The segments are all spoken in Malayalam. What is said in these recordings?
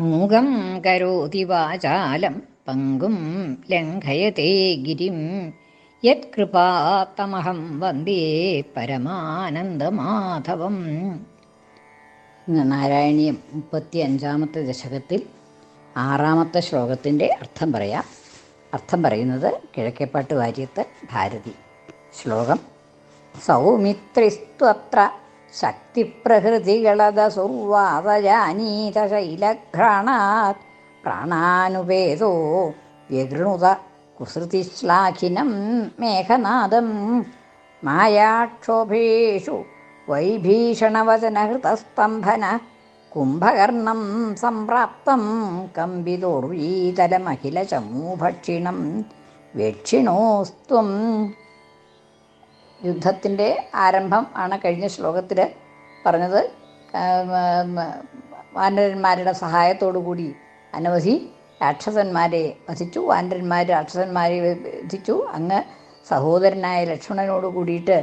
മൂകം കരോതി വാചാലം പങ്കും ലംഘയത്തെ ഗിരിം. യത്കൃപാത്തമഹം വന്ദേ പരമാനന്ദമാധവം. ഇന്ന് നാരായണീയം മുപ്പത്തി അഞ്ചാമത്തെ ദശകത്തിൽ ആറാമത്തെ ശ്ലോകത്തിന്റെ അർത്ഥം പറയാം. അർത്ഥം പറയുന്നത് കിഴക്കേപ്പാട്ട് വാര്യത്ത് ഭാരതി. ശ്ലോകം സൗമിത്രിസ്ത്വത്ര ശൈലഘ്രാണാത് പ്രാണാനുപേതോ വ്യഗൃണുത കുസൃതിശ്ലാഘിനം മേഘനാദം മായാക്ഷോഭേഷു വൈഭീഷണവചനഹൃതസ്തംഭന കുംഭകർണം സംപ്രാപ്തം കമ്പിതോർവീതലമഖിലചമൂഭക്ഷിണം വേക്ഷിണോസ്ത്വം യുദ്ധത്തിന്റെ ആരംഭം ആണ് കഴിഞ്ഞ ശ്ലോകത്തിൽ പറഞ്ഞത്. വാനരന്മാരുടെ കൂടി അനവധി രാക്ഷസന്മാരെ വധിച്ചു. വാനരന്മാർ രാക്ഷസന്മാരെ വധിച്ചു. അങ്ങ് സഹോദരനായ ലക്ഷ്മണനോട് കൂടിയിട്ട്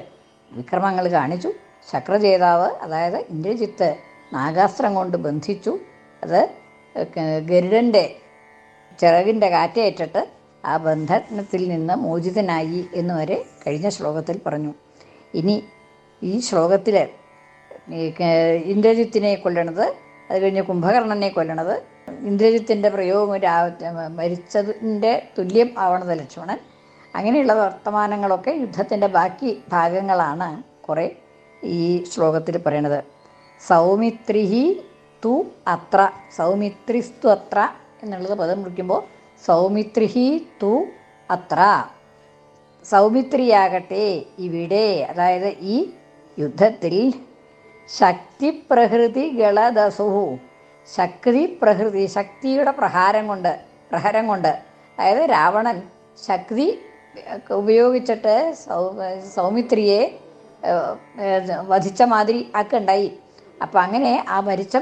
വിക്രമങ്ങൾ കാണിച്ചു. ശക്രചേതാവ് അതായത് ഇന്ദ്രജിത്ത് നാഗാസ്ത്രം കൊണ്ട് ബന്ധിച്ചു. അത് ഗരുഡന്റെ ചിറകിന്റെ കാറ്റേറ്റിട്ട് ആ ബന്ധനത്തിൽ നിന്ന് മോചിതനായി എന്ന് വരെ കഴിഞ്ഞ ശ്ലോകത്തിൽ പറഞ്ഞു. ഇനി ഈ ശ്ലോകത്തിൽ ഇന്ദ്രജിത്തിനെ കൊല്ലണത് അത് കഴിഞ്ഞ് കുംഭകർണനെ കൊല്ലണത് ഇന്ദ്രജിത്തിന്റെ പ്രയോഗം ഒരു മരിച്ചതിന്റെ തുല്യം ആവണത് ലക്ഷ്മണൻ. അങ്ങനെയുള്ള വർത്തമാനങ്ങളൊക്കെ യുദ്ധത്തിന്റെ ബാക്കി ഭാഗങ്ങളാണ് കുറേ ഈ ശ്ലോകത്തിൽ പറയണത്. സൗമിത്രിഹി തു അത്ര സൗമിത്രിസ്തു അത്ര എന്നുള്ളത് പദം മുറിക്കുമ്പോൾ സൗമിത്രിഹി തു അത്ര. സൗമിത്രിയാകട്ടെ ഇവിടെ അതായത് ഈ യുദ്ധത്തിൽ ശക്തി പ്രകൃതി ഗളദസുഹു ശക്തി പ്രകൃതി ശക്തിയുടെ പ്രഹാരം കൊണ്ട് പ്രഹരം കൊണ്ട്. അതായത് രാവണൻ ശക്തി ഉപയോഗിച്ചിട്ട് സൗമിത്രിയെ വധിച്ച മാതിരി ഒക്കെ ഉണ്ടായി അപ്പം അങ്ങനെ ആ മരിച്ച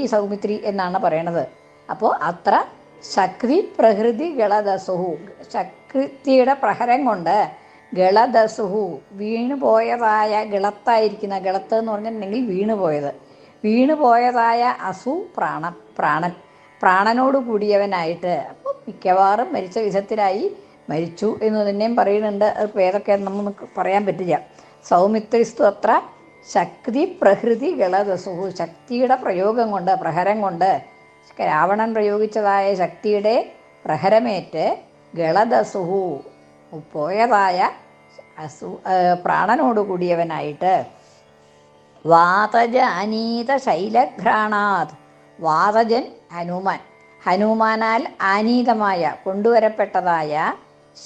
ഈ സൗമിത്രി എന്നാണ് പറയണത്. അപ്പോൾ അത്ര ശക്തി പ്രകൃതി ഗളദസുഹു. ശക്തിയുടെ പ്രഹരം കൊണ്ട് ഗളദസുഹു വീണുപോയതായ ഗളത്തായിരിക്കുന്ന ഗളത്ത് എന്ന് പറഞ്ഞിട്ടുണ്ടെങ്കിൽ വീണുപോയത് വീണുപോയതായ അസു പ്രാണ പ്രാണൻ. പ്രാണനോട് കൂടിയവനായിട്ട് അപ്പം മിക്കവാറും മരിച്ച വിധത്തിലായി മരിച്ചു എന്ന് തന്നെയും പറയുന്നുണ്ട്. അതിപ്പോൾ ഏതൊക്കെ നമുക്ക് പറയാൻ പറ്റില്ല. സൗമിത്രിസ്തു അത്ര ശക്തി പ്രകൃതി ഗളദസുഹു. ശക്തിയുടെ പ്രയോഗം കൊണ്ട് പ്രഹരം കൊണ്ട് രാവണൻ പ്രയോഗിച്ചതായ ശക്തിയുടെ പ്രഹരമേറ്റ് ഗളദസുഹു പോയതായ അസു പ്രാണനോടുകൂടിയവനായിട്ട് വാതജ അനീത ശൈലഘ്രാണാത്. വാതജൻ ഹനുമാൻ. ഹനുമാനാൽ ആനീതമായ കൊണ്ടുവരപ്പെട്ടതായ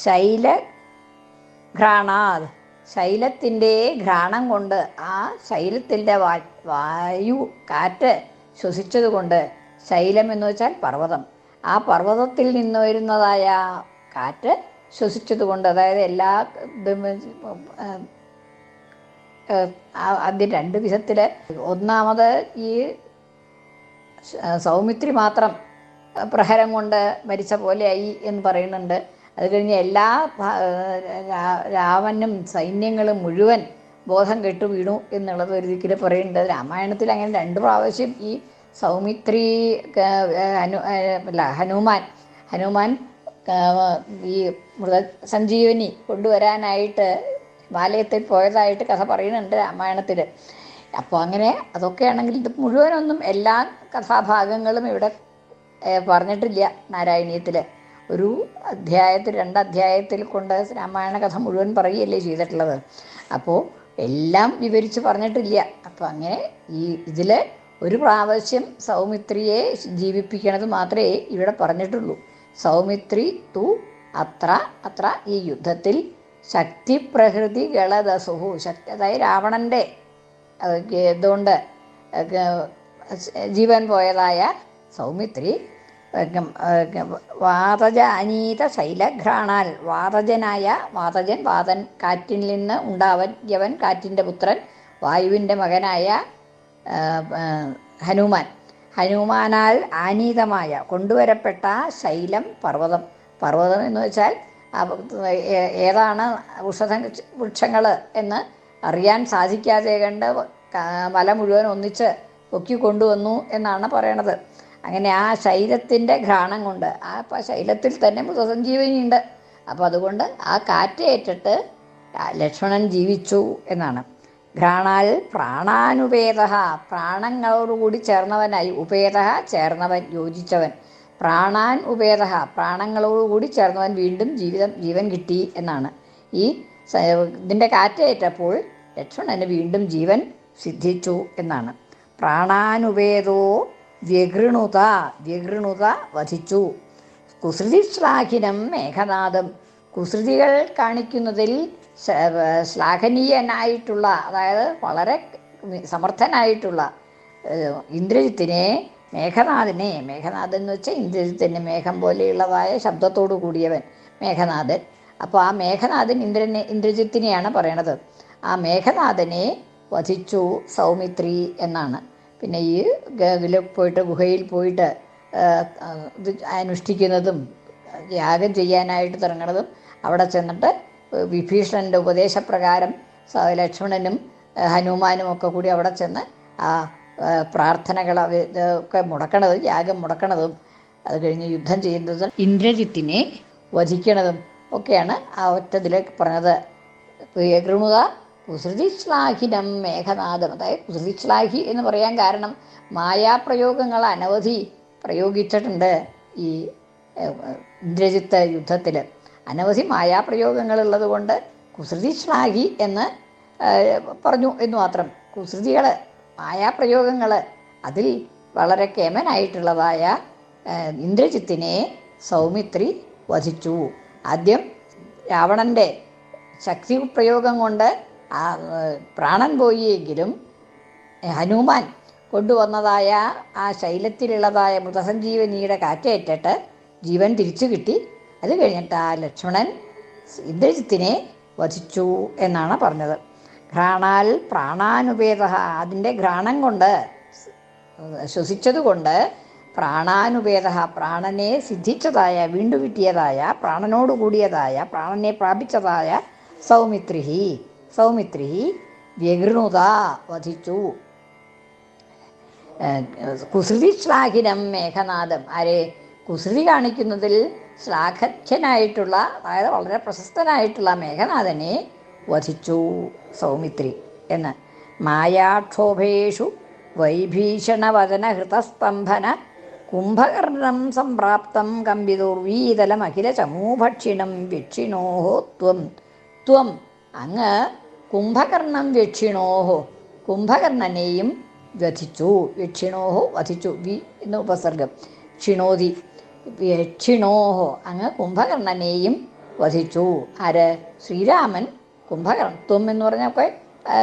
ശൈല ശൈലഘ്രാണാത്. ശൈലത്തിന്റെ ഘ്രാണം കൊണ്ട് ആ ശൈലത്തിന്റെ വായു കാറ്റ് ശ്വസിച്ചതുകൊണ്ട് ശൈലം എന്ന് വെച്ചാൽ പർവതം. ആ പർവതത്തിൽ നിന്ന് വരുന്നതായ കാറ്റ് ശ്വസിച്ചതുകൊണ്ട് അതായത് എല്ലാ അതിന്റെ രണ്ട് വിധത്തിൽ ഒന്നാമത് ഈ സൗമിത്രി മാത്രം പ്രഹരം കൊണ്ട് മരിച്ച പോലെയായി എന്ന് പറയുന്നുണ്ട്. അത് കഴിഞ്ഞ് എല്ലാ രാവനും സൈന്യങ്ങളും മുഴുവൻ ബോധം കെട്ടു വീണു എന്നുള്ളത് ഒരു ദിക്കിൽ പറയുന്നുണ്ട്. രാമായണത്തിൽ അങ്ങനെ രണ്ട് പ്രാവശ്യം ഈ സൗമിത്രി അല്ല ഹനുമാൻ. ഹനുമാൻ ഈ മൃത സഞ്ജീവനി കൊണ്ടുവരാനായിട്ട് ഹിമാലയത്തിൽ പോയതായിട്ട് കഥ പറയുന്നുണ്ട് രാമായണത്തിൽ അപ്പോൾ അങ്ങനെ അതൊക്കെയാണെങ്കിൽ ഇത് മുഴുവനൊന്നും എല്ലാ കഥാഭാഗങ്ങളും ഇവിടെ പറഞ്ഞിട്ടില്ല നാരായണീയത്തിൽ ഒരു അധ്യായത്തിൽ രണ്ട് അധ്യായത്തിൽ കൊണ്ട് രാമായണ കഥ മുഴുവൻ പറയുകയല്ലേ ചെയ്തിട്ടുള്ളത്. അപ്പോൾ എല്ലാം വിവരിച്ച് പറഞ്ഞിട്ടില്ല. അപ്പോൾ അങ്ങനെ ഈ ഇതിൽ ഒരു പ്രാവശ്യം സൗമിത്രിയെ ജീവിപ്പിക്കണത് മാത്രമേ ഇവിടെ പറഞ്ഞിട്ടുള്ളൂ. സൗമിത്രി തു അത്ര അത്ര ഈ യുദ്ധത്തിൽ ശക്തി പ്രകൃതി ഗളദസുഹു. ശക്തി അതായത് രാവണന്റെ ഇതുകൊണ്ട് ജീവൻ പോയതായ സൗമിത്രി വാതജ അനീത ശൈലഘ്രാണാൽ വാതജനായ വാതജൻ വാതൻ കാറ്റിൽ നിന്ന് ഉണ്ടാവൻ യവൻ കാറ്റിന്റെ പുത്രൻ വായുവിന്റെ മകനായ ഹനുമാൻ. ഹനുമാനാൽ ആനീതമായ കൊണ്ടുവരപ്പെട്ട ശൈലം പർവതം. പർവതം എന്ന് വെച്ചാൽ ഏതാണ് ഔഷധ വൃക്ഷങ്ങൾ എന്ന് അറിയാൻ സാധിക്കാതെ കണ്ട് മല മുഴുവൻ ഒന്നിച്ച് പൊക്കി കൊണ്ടുവന്നു എന്നാണ് പറയണത്. അങ്ങനെ ആ ശൈലത്തിന്റെ ഘ്രാണം കൊണ്ട് ആ ശൈലത്തിൽ തന്നെ മൃതസഞ്ജീവനിയുണ്ട്. അപ്പോൾ അതുകൊണ്ട് ആ കാറ്റേറ്റിട്ട് ലക്ഷ്മണൻ ജീവിച്ചു എന്നാണ്. ഘ്രാണാൽ പ്രാണാനുപേത പ്രാണങ്ങളോടുകൂടി ചേർന്നവനായി ഉപേത ചേർന്നവൻ യോജിച്ചവൻ. പ്രാണാൻ ഉപേത പ്രാണങ്ങളോടുകൂടി ചേർന്നവൻ വീണ്ടും ജീവിതം ജീവൻ കിട്ടി എന്നാണ്. ഈ ഇതിന്റെ കാറ്റേറ്റപ്പോൾ ലക്ഷ്മണന് വീണ്ടും ജീവൻ സിദ്ധിച്ചു എന്നാണ്. പ്രാണാനുപേതോ വ്യഗൃണുത വ്യഗൃണുത വധിച്ചു. കുസൃതി ശ്ലാഘിനം മേഘനാഥം കുസൃതികൾ കാണിക്കുന്നതിൽ ശ്ലാഘനീയനായിട്ടുള്ള അതായത് വളരെ സമർത്ഥനായിട്ടുള്ള ഇന്ദ്രജിത്തിനെ മേഘനാഥനെ മേഘനാഥൻ എന്ന് വെച്ചാൽ ഇന്ദ്രജിത്തിന്റെ മേഘം പോലെയുള്ളതായ ശബ്ദത്തോടു കൂടിയവൻ മേഘനാഥൻ. അപ്പോൾ ആ മേഘനാഥൻ ഇന്ദ്രനെ ഇന്ദ്രജിത്തിനെയാണ് പറയണത്. ആ മേഘനാഥനെ വധിച്ചു സൗമിത്രി എന്നാണ്. പിന്നെ ഈ ഇതിൽ പോയിട്ട് ഗുഹയിൽ പോയിട്ട് അനുഷ്ഠിക്കുന്നതും യാഗം ചെയ്യാനായിട്ട് തുടങ്ങണതും അവിടെ ചെന്നിട്ട് വിഭീഷണന്റെ ഉപദേശപ്രകാരം ലക്ഷ്മണനും ഹനുമാനും ഒക്കെ കൂടി അവിടെ ചെന്ന് ആ പ്രാർത്ഥനകൾ ഒക്കെ മുടക്കണതും യാഗം മുടക്കണതും അത് കഴിഞ്ഞ് യുദ്ധം ചെയ്യുന്നതും ഇന്ദ്രജിത്തിനെ വധിക്കണതും ഒക്കെയാണ് ആ ഒറ്റതിലേക്ക് പറഞ്ഞത്. പ്രിയകൃണുക കുസൃതി ശ്ലാഘിനം മേഘനാഥം. അതായത് കുസൃതി ശ്ലാഘി എന്ന് പറയാൻ കാരണം മായാപ്രയോഗങ്ങൾ അനവധി പ്രയോഗിച്ചിട്ടുണ്ട് ഈ ഇന്ദ്രജിത്ത് യുദ്ധത്തിൽ അനവധി മായാപ്രയോഗങ്ങളുള്ളത് കൊണ്ട് കുസൃതി ശ്ലാഘി എന്ന് പറഞ്ഞു എന്ന് മാത്രം. കുസൃതികൾ മായാപ്രയോഗങ്ങൾ അതിൽ വളരെ കേമനായിട്ടുള്ളതായ ഇന്ദ്രജിത്തിനെ സൗമിത്രി വധിച്ചു. ആദ്യം രാവണന്റെ ശക്തി പ്രയോഗം കൊണ്ട് പ്രാണൻ പോയിയെങ്കിലും ഹനുമാൻ കൊണ്ടുവന്നതായ ആ ശൈലത്തിലുള്ളതായ മൃതസഞ്ജീവനിയുടെ കാറ്റേറ്റിട്ട് ജീവൻ തിരിച്ചു കിട്ടി. അത് കഴിഞ്ഞിട്ട് ആ ലക്ഷ്മണൻ ഇന്ദ്രജിത്തിനെ വധിച്ചു എന്നാണ് പറഞ്ഞത്. ഘ്രാണാൽ പ്രാണാനുപേത. അതിന്റെ ഘ്രാണം കൊണ്ട് ശ്വസിച്ചതുകൊണ്ട് പ്രാണാനുപേത. പ്രാണനെ സിദ്ധിച്ചതായ വീണ്ടു കിട്ടിയതായ പ്രാണനോട് കൂടിയതായ പ്രാണനെ പ്രാപിച്ചതായ സൗമിത്രിഹി സൗമിത്രിഹി വ്യകൃണുത വധിച്ചു. കുസൃതി ശ്ലാഘിനം മേഘനാഥം ആരെ? കുസൃതി കാണിക്കുന്നതിൽ ശ്ലാഘ്യനായിട്ടുള്ള അതായത് വളരെ പ്രശസ്തനായിട്ടുള്ള മേഘനാഥനെ വധിച്ചു സൗമിത്രി എന്ന്. മായാക്ഷോഭേഷു വൈഭീഷണവദനഹൃതസ്തംഭന കുംഭകർണം സംപ്രാപ്തം കമ്പിതുർവീതലമഖില ചമൂഭക്ഷിണം വീക്ഷിണോഹോ ത്വം. ത്വം. അങ്ങ് കുംഭകർണം വീക്ഷിണോഹോ കുംഭകർണനെയും വധിച്ചു വീക്ഷിണോഹോ വധിച്ചു വി എന്ന ഉപസർഗം. ക്ഷിണോതി യക്ഷിണോഹോ. അങ്ങ് കുംഭകർണനെയും വധിച്ചു. ആര്? ശ്രീരാമൻ കുംഭകർണ ത്വം എന്ന് പറഞ്ഞൊക്കെ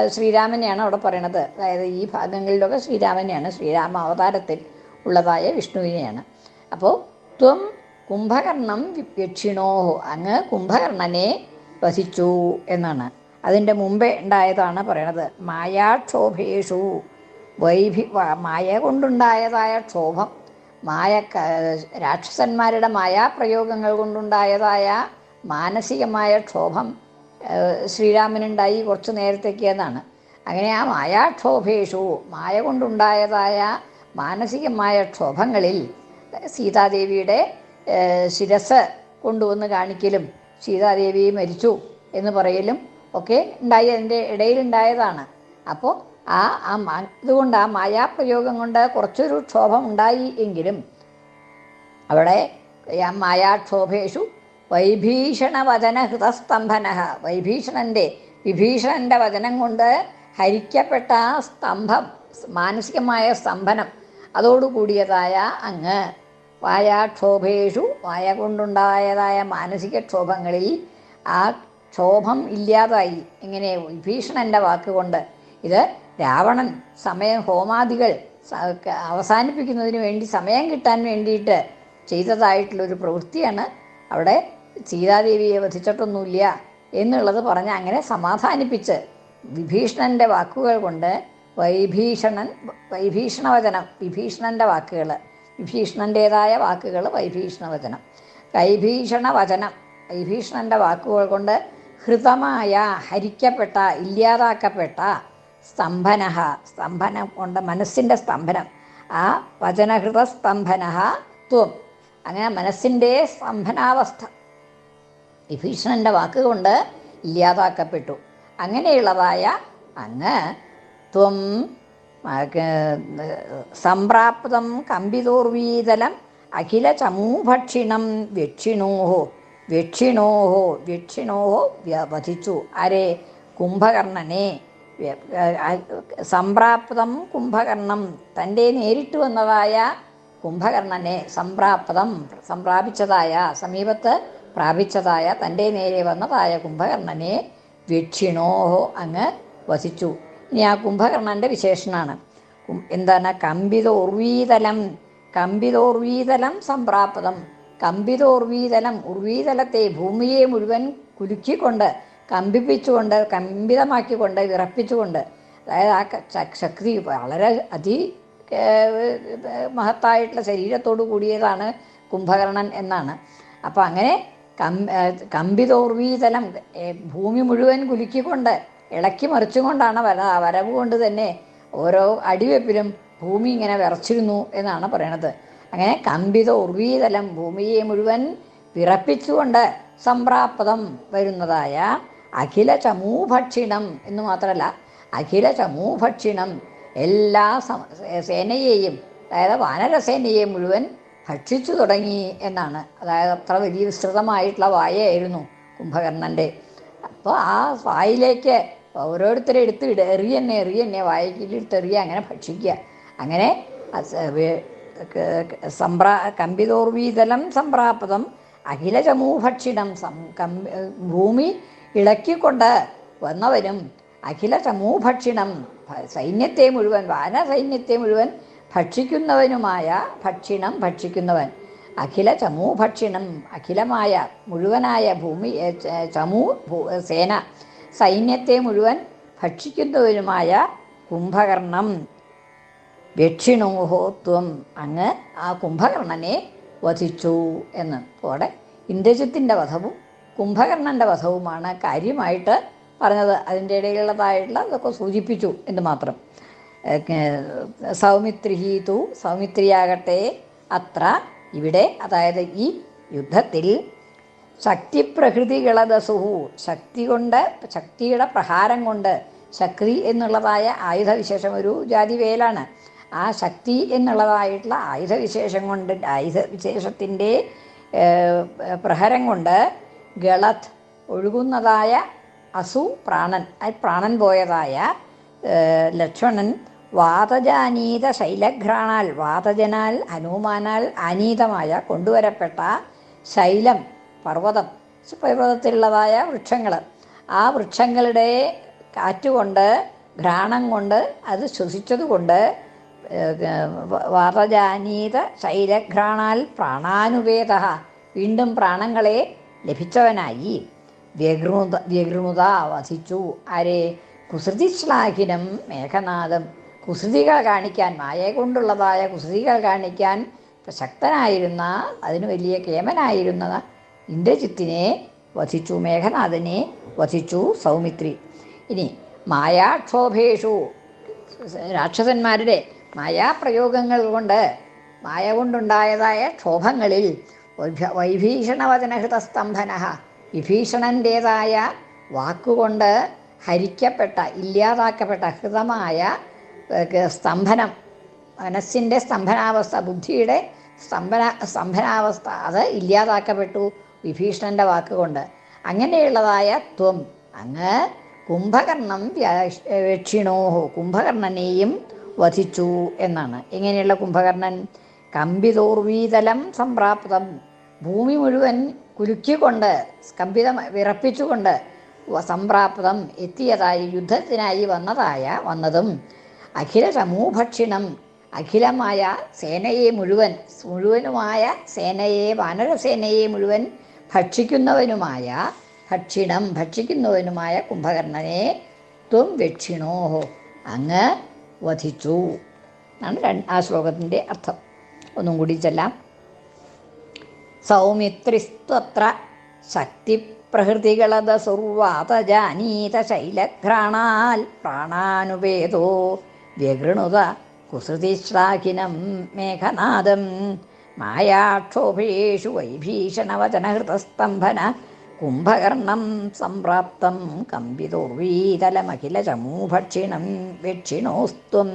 ശ്രീരാമനെയാണ് അവിടെ പറയണത്. അതായത് ഈ ഭാഗങ്ങളിലൊക്കെ ശ്രീരാമനെയാണ് ശ്രീരാമ അവതാരത്തിൽ ഉള്ളതായ വിഷ്ണുവിനെയാണ്. അപ്പോൾ ത്വം കുംഭകർണം യക്ഷിണോഹോ. അങ്ങ് കുംഭകർണനെ വധിച്ചു എന്നാണ്. അതിന്റെ മുമ്പേ ഉണ്ടായതാണ് പറയണത്. മായാക്ഷോഭേഷു. വൈഭി മായ കൊണ്ടുണ്ടായതായ ക്ഷോഭം മായ രാക്ഷസന്മാരുടെ മായാപ്രയോഗങ്ങൾ കൊണ്ടുണ്ടായതായ മാനസികമായ ക്ഷോഭം ശ്രീരാമനുണ്ടായി കുറച്ച് നേരത്തേക്ക് എന്നാണ് അങ്ങനെ ആ മായാക്ഷോഭേഷു മായ കൊണ്ടുണ്ടായതായ മാനസികമായ ക്ഷോഭങ്ങളിൽ സീതാദേവിയുടെ ശിരസ് കൊണ്ടുവന്ന് കാണിക്കലും സീതാദേവി മരിച്ചു എന്ന് പറയലും ഒക്കെ ഉണ്ടായി അതിന്റെ ഇടയിലുണ്ടായതാണ്. അപ്പോൾ ആ ആ ഇതുകൊണ്ട് ആ മായാപ്രയോഗം കൊണ്ട് കുറച്ചൊരു ക്ഷോഭം ഉണ്ടായി എങ്കിലും അവിടെ മായാക്ഷോഭേഷു വൈഭീഷണവചന ഹൃതസ്തംഭന വൈഭീഷണന്റെ വിഭീഷണന്റെ വചനം കൊണ്ട് ഹരിക്കപ്പെട്ട ആ സ്തംഭം മാനസികമായ സ്തംഭനം അതോടുകൂടിയതായ അങ്ങ് വായാക്ഷോഭേഷു വായ കൊണ്ടുണ്ടായതായ മാനസിക ക്ഷോഭങ്ങളിൽ ആ ക്ഷോഭം ഇല്ലാതായി. ഇങ്ങനെ വിഭീഷണന്റെ വാക്കുകൊണ്ട് ഇത് രാവണൻ സമയം ഹോമാദികൾ അവസാനിപ്പിക്കുന്നതിന് വേണ്ടി സമയം കിട്ടാൻ വേണ്ടിയിട്ട് ചെയ്തതായിട്ടുള്ളൊരു പ്രവൃത്തിയാണ് അവിടെ സീതാദേവിയെ വധിച്ചിട്ടൊന്നുമില്ല എന്നുള്ളത് പറഞ്ഞ് അങ്ങനെ സമാധാനിപ്പിച്ച് വിഭീഷണന്റെ വാക്കുകൾ കൊണ്ട് വൈഭീഷണൻ വൈഭീഷണവചനം വിഭീഷണന്റെ വാക്കുകൾ വിഭീഷണന്റേതായ വാക്കുകൾ വൈഭീഷണവചനം. വൈഭീഷണവചനം വൈഭീഷണന്റെ വാക്കുകൾ കൊണ്ട് ഹൃതമായ ഹരിക്കപ്പെട്ട ഇല്ലാതാക്കപ്പെട്ട സ്തംഭന. സ്തംഭനം കൊണ്ട് മനസ്സിന്റെ സ്തംഭനം. ആ വചനഹൃത സ്തംഭന ത്വം. അങ്ങനെ മനസ്സിന്റെ സ്തംഭനാവസ്ഥ. വിഭീഷണന്റെ വാക്കുകൊണ്ട് ഇല്ലാതാക്കപ്പെട്ടു. അങ്ങനെയുള്ളതായ അങ്ങ് ത്വം സംപ്രാപ്തം കമ്പിതോർവീതലം അഖില ചമൂഭക്ഷിണം വ്യക്ഷിണോഹോ വ്യക്ഷിണോഹോ വ്യക്ഷിണോഹോ വ്യ- വധിച്ചു ആരെ? കുംഭകർണനെ. സംപ്രാപ്തം കുംഭകർണം. തന്റെ നേരിട്ട് വന്നതായ കുംഭകർണനെ സംപ്രാപ്തം സംപ്രാപിച്ചതായ സമീപത്ത് പ്രാപിച്ചതായ തന്റെ നേരെ വന്നതായ കുംഭകർണനെ വീക്ഷിണോഹോ അങ്ങ് വസിച്ചു. ഇനി ആ കുംഭകർണന്റെ വിശേഷണമാണ് കും- എന്താണ്? കമ്പിതോർവീതലം കമ്പിതോർവീതലം സംപ്രാപ്തം. കമ്പിതോർവീതലം ഉർവീതലത്തെ ഭൂമിയെ മുഴുവൻ കുലുക്കിക്കൊണ്ട് കമ്പിപ്പിച്ചുകൊണ്ട് കമ്പിതമാക്കിക്കൊണ്ട് വിറപ്പിച്ചുകൊണ്ട്. അതായത് ആ ശക്തി വളരെ അതി മഹത്തായിട്ടുള്ള ശരീരത്തോടു കൂടിയതാണ് കുംഭകർണൻ എന്നാണ്. അപ്പോൾ അങ്ങനെ കം കമ്പിതോർവീതലം ഭൂമി മുഴുവൻ കുലുക്കിക്കൊണ്ട് ഇളക്കി മറിച്ചുകൊണ്ടാണ് വര വരവ് കൊണ്ട് തന്നെ ഓരോ അടിവെപ്പിലും ഭൂമി ഇങ്ങനെ വിറച്ചിരുന്നു എന്നാണ് പറയണത്. അങ്ങനെ കമ്പിത ഉർവീതലം ഭൂമിയെ മുഴുവൻ വിറപ്പിച്ചുകൊണ്ട് സംപ്രാപ്തം വരുന്നതായ അഖില ചമൂഭക്ഷിണം എന്ന് മാത്രമല്ല അഖില ചമൂഭക്ഷിണം എല്ലാ സേനയെയും അതായത് വാനരസേനയെ മുഴുവൻ ഭക്ഷിച്ചു തുടങ്ങി എന്നാണ്. അതായത് അത്ര വലിയ വിസ്തൃതമായിട്ടുള്ള വായയായിരുന്നു കുംഭകർണന്റെ. അപ്പോൾ ആ വായിലേക്ക് ഓരോരുത്തരെ എടുത്ത് ഇട എറിയന്നെ എറിയന്നെ വായിക്കിലെടുത്ത് എറിയുക അങ്ങനെ ഭക്ഷിക്കുക. അങ്ങനെ സംപ്രാ കമ്പിതോർവീതലം സംപ്രാപ്തം അഖില ചമൂഭക്ഷിണം സം ഭൂമി ഇളക്കിക്കൊണ്ട് വന്നവരും അഖില സമൂഭക്ഷിണം സൈന്യത്തെ മുഴുവൻ വാന സൈന്യത്തെ മുഴുവൻ ഭക്ഷിക്കുന്നവനുമായ ഭക്ഷിണം ഭക്ഷിക്കുന്നവൻ. അഖില ചമൂഭക്ഷിണം അഖിലമായ മുഴുവനായ ഭൂമി ചമൂ സേന സൈന്യത്തെ മുഴുവൻ ഭക്ഷിക്കുന്നവനുമായ കുംഭകർണം. ദക്ഷിണോഹോത്വം അങ്ങ് ആ കുംഭകർണനെ വധിച്ചു എന്ന്. അവിടെ ഇന്ദ്രജിത്തിന്റെ വധവും കുംഭകർണന്റെ വധവുമാണ് കാര്യമായിട്ട് പറഞ്ഞത്. അതിന്റെ ഇടയിലുള്ളതായിട്ടുള്ള അതൊക്കെ സൂചിപ്പിച്ചു എന്ന് മാത്രം. സൗമിത്രി ഹീതു സൗമിത്രിയാകട്ടെ അത്ര ഇവിടെ അതായത് ഈ യുദ്ധത്തിൽ ശക്തിപ്രകൃതികളദസുഹു ശക്തി കൊണ്ട് ശക്തിയുടെ പ്രഹാരം കൊണ്ട് ശക്തി എന്നുള്ളതായ ആയുധവിശേഷം ഒരു ജാതി വേലാണ് ആ ശക്തി എന്നുള്ളതായിട്ടുള്ള ആയുധവിശേഷം കൊണ്ട് ആയുധവിശേഷത്തിന്റെ പ്രഹരം കൊണ്ട് ഗളത് ഒഴുകുന്നതായ അസു പ്രാണൻ. പ്രാണൻ പോയതായ ലക്ഷ്മണൻ വാതജാനീത ശൈലഘ്രാണാൽ വാതജനാൽ ഹനുമാനാൽ ആനീതമായ കൊണ്ടുവരപ്പെട്ട ശൈലം പർവതം പർവതത്തിലുള്ളതായ വൃക്ഷങ്ങൾ ആ വൃക്ഷങ്ങളുടെ കാറ്റുകൊണ്ട് ഘ്രാണം കൊണ്ട് അത് ശ്വസിച്ചതുകൊണ്ട് വാതജാനീത ശൈലഘ്രാണാൽ പ്രാണാനുവേദ. വീണ്ടും പ്രാണങ്ങളെ ലഭിച്ചവനായി. വ്യഗ്രൂത വ്യഗ്രൂത വധിച്ചു ആരെ കുസൃതിശ്ലാഘിനം മേഘനാഥം കുസൃതികൾ കാണിക്കാൻ മായ കൊണ്ടുള്ളതായ കുസൃതികൾ കാണിക്കാൻ ശക്തനായിരുന്ന അതിന് വലിയ കേമനായിരുന്ന ഇന്ദ്രജിത്തിനെ വധിച്ചു മേഘനാഥനെ വധിച്ചു സൗമിത്രി. ഇനി മായാക്ഷോഭേഷു. രാക്ഷസന്മാരുടെ മായാപ്രയോഗങ്ങൾ കൊണ്ട് മായ കൊണ്ടുണ്ടായതായ ക്ഷോഭങ്ങളിൽ വൈഭീഷണവചനഹൃതസ്തംഭന. വിഭീഷണന്റേതായ വാക്കുകൊണ്ട് ഹരിക്കപ്പെട്ട ഇല്ലാതാക്കപ്പെട്ട ഹൃതമായ സ്തംഭനം. മനസ്സിന്റെ സ്തംഭനാവസ്ഥ ബുദ്ധിയുടെ സ്തംഭന സ്തംഭനാവസ്ഥ അത് ഇല്ലാതാക്കപ്പെട്ടു വിഭീഷണന്റെ വാക്കുകൊണ്ട്. അങ്ങനെയുള്ളതായ ത്വം അങ്ങ് കുംഭകർണം വ്യക്ഷിണോ കുംഭകർണനെയും വധിച്ചു എന്നാണ്. എങ്ങനെയുള്ള കുംഭകർണൻ? കമ്പിതോർവീതലം സംപ്രാപ്തം. ഭൂമി മുഴുവൻ കുലുക്കിക്കൊണ്ട് സ്കമ്പിതം വിറപ്പിച്ചുകൊണ്ട് സംപ്രാപ്തം എത്തിയതായി യുദ്ധത്തിനായി വന്നതായ വന്നതും. അഖില സമൂഭക്ഷിണം അഖിലമായ സേനയെ മുഴുവൻ മുഴുവനുമായ സേനയെ വാനരസേനയെ മുഴുവൻ ഭക്ഷിക്കുന്നവനുമായ ഭക്ഷിണം ഭക്ഷിക്കുന്നവനുമായ കുംഭകർണനെ ത്വം ദക്ഷിണോഹോ അങ്ങ് വധിച്ചു. എന്നാണ് ആ ശ്ലോകത്തിന്റെ അർത്ഥം. ഒന്നും കൂടി ചെല്ലാം. സൗമിത്രിസ്ത്വത്ര ശക്തിപ്രഹൃതികളത സർവാതജാനീത ശൈലഘ്രാണാൽ പ്രാണാനുപേതോ വ്യഗൃണുത കുസൃതിശ്ലാഘിനം മേഘനാദം മായാക്ഷോഭേഷു വൈഭീഷണവചനഹൃതസ്തംഭന കുംഭകർണം സംപ്രാപ്തം കമ്പിതോർവീതലമഖില ചമൂഭക്ഷിണം വെക്ഷിണോസ്ത്വം.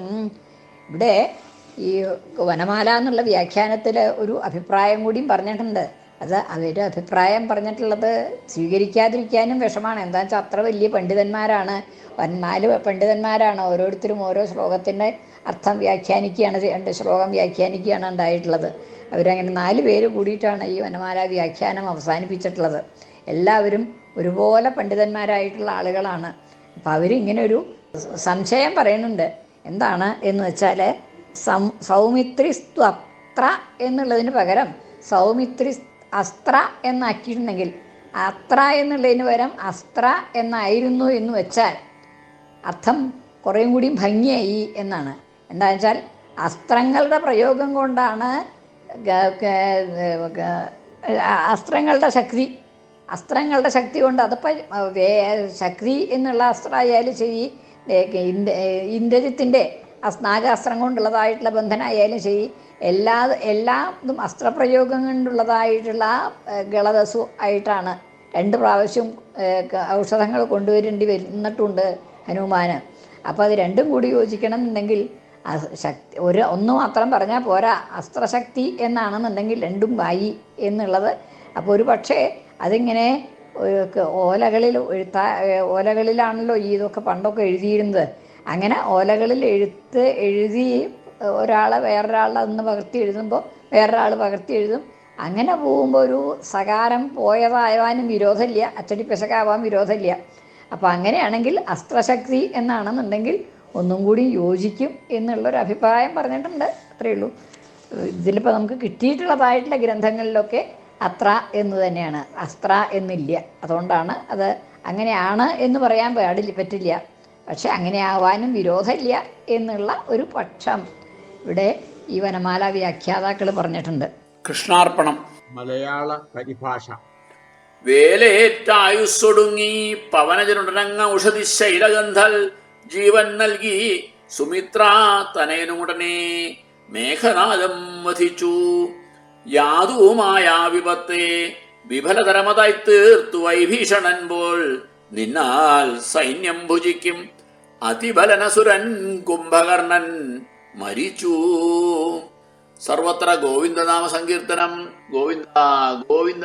ഇവിടെ ഈ വനമാല എന്നുള്ള വ്യാഖ്യാനത്തിൽ ഒരു അഭിപ്രായം കൂടിയും പറഞ്ഞിട്ടുണ്ട്. അത് അവരുടെ അഭിപ്രായം പറഞ്ഞിട്ടുള്ളത് സ്വീകരിക്കാതിരിക്കാനും വിഷമാണ്. എന്താ വെച്ചാൽ അത്ര വലിയ പണ്ഡിതന്മാരാണ്. നാല് പണ്ഡിതന്മാരാണ്. ഓരോരുത്തരും ഓരോ ശ്ലോകത്തിന്റെ അർത്ഥം വ്യാഖ്യാനിക്കുകയാണ് ചെയ്യേണ്ടത് ശ്ലോകം വ്യാഖ്യാനിക്കുകയാണ് ഉണ്ടായിട്ടുള്ളത്. അവരങ്ങനെ നാല് പേര് കൂടിയിട്ടാണ് ഈ വനമാല വ്യാഖ്യാനം അവസാനിപ്പിച്ചിട്ടുള്ളത്. എല്ലാവരും ഒരുപോലെ പണ്ഡിതന്മാരായിട്ടുള്ള ആളുകളാണ്. അപ്പം അവരിങ്ങനെ ഒരു സംശയം പറയുന്നുണ്ട്. എന്താണ് എന്ന് വെച്ചാൽ സം സൗമിത്രിസ്ത്വത്ര എന്നുള്ളതിന് പകരം സൗമിത്രി അസ്ത്ര എന്നാക്കിയിട്ടുണ്ടെങ്കിൽ അത്ര എന്നുള്ളതിന് പകരം അസ്ത്ര എന്നായിരുന്നു എന്ന് വെച്ചാൽ അർത്ഥം കുറേയും കൂടി ഭംഗിയായി എന്നാണ്. എന്താ വെച്ചാൽ അസ്ത്രങ്ങളുടെ പ്രയോഗം കൊണ്ടാണ് അസ്ത്രങ്ങളുടെ ശക്തി. അസ്ത്രങ്ങളുടെ ശക്തി കൊണ്ട് അതിപ്പോൾ ശക്തി എന്നുള്ള അസ്ത്രമായാലും ശരി ഇന്ദ്രജിത്തിന്റെ നാഗാസ്ത്രം കൊണ്ടുള്ളതായിട്ടുള്ള ബന്ധനായാലും ശരി എല്ലാ എല്ലാ ഇതും അസ്ത്രപ്രയോഗം കൊണ്ടുള്ളതായിട്ടുള്ള ഗളദസു ആയിട്ടാണ് രണ്ട് പ്രാവശ്യം ഔഷധങ്ങൾ കൊണ്ടുവരേണ്ടി വരുന്നിട്ടുണ്ട് ഹനുമാന്. അപ്പോൾ അത് രണ്ടും കൂടി യോജിക്കണം എന്നുണ്ടെങ്കിൽ ശക്തി ഒരു ഒന്ന് മാത്രം പറഞ്ഞാൽ പോരാ. അസ്ത്രശക്തി എന്നാണെന്നുണ്ടെങ്കിൽ രണ്ടും വായി എന്നുള്ളത്. അപ്പോൾ ഒരു പക്ഷേ അതിങ്ങനെ ഓലകളിൽ ഓലകളിലാണല്ലോ ഈ ഇതൊക്കെ പണ്ടൊക്കെ എഴുതിയിരുന്നത്. അങ്ങനെ ഓലകളിൽ എഴുത്ത് എഴുതി ഒരാളെ വേറൊരാളെ അന്ന് പകർത്തി എഴുതുമ്പോൾ വേറൊരാൾ പകർത്തി എഴുതും. അങ്ങനെ പോകുമ്പോൾ ഒരു സകാരം പോയതായവാനും വിരോധമില്ല. അച്ചടി പിശകാവാൻ വിരോധമില്ല. അപ്പോൾ അങ്ങനെയാണെങ്കിൽ അസ്ത്രശക്തി എന്നാണെന്നുണ്ടെങ്കിൽ ഒന്നും കൂടി യോജിക്കും എന്നുള്ളൊരു അഭിപ്രായം പറഞ്ഞിട്ടുണ്ട്. അത്രയേ ഉള്ളൂ. ഇതിലിപ്പോൾ നമുക്ക് കിട്ടിയിട്ടുള്ളതായിട്ടുള്ള ഗ്രന്ഥങ്ങളിലൊക്കെ അത്ര എന്ന് തന്നെയാണ്. അസ്ത്ര എന്നില്ല. അതുകൊണ്ടാണ് അത് അങ്ങനെയാണ് എന്ന് പറയാൻ പാടില്ല പറ്റില്ല. പക്ഷെ അങ്ങനെ ആവാനും വിരോധമില്ല എന്നുള്ള ഒരു പക്ഷം ഇവിടെ ഈ വനമാല വ്യാഖ്യാതാക്കൾ പറഞ്ഞിട്ടുണ്ട്. കൃഷ്ണാർപ്പണം. മലയാള പരിഭാഷ. വേലേറ്റായുസ്സൊടുങ്ങി പവനജനുടനങ്ങ ഔഷധി ശൈലഗന്ധൽ ജീവൻ നൽകി സുമിത്ര തനയനുടനെ മേഘനാദം വധിച്ചു. യാതുവുമായ വിപത്തെ വിഫലതരമതായി തീർത്തു വൈഭീഷണൻ പോൽ നിന്നാൽ സൈന്യം ഭുജിക്കും. അതിബലനസുരൻ കുംഭകർണൻ മരിച്ചു. സർവത്ര ഗോവിന്ദനാമ സങ്കീർത്തനം ഗോവിന്ദ ഗോവിന്ദ.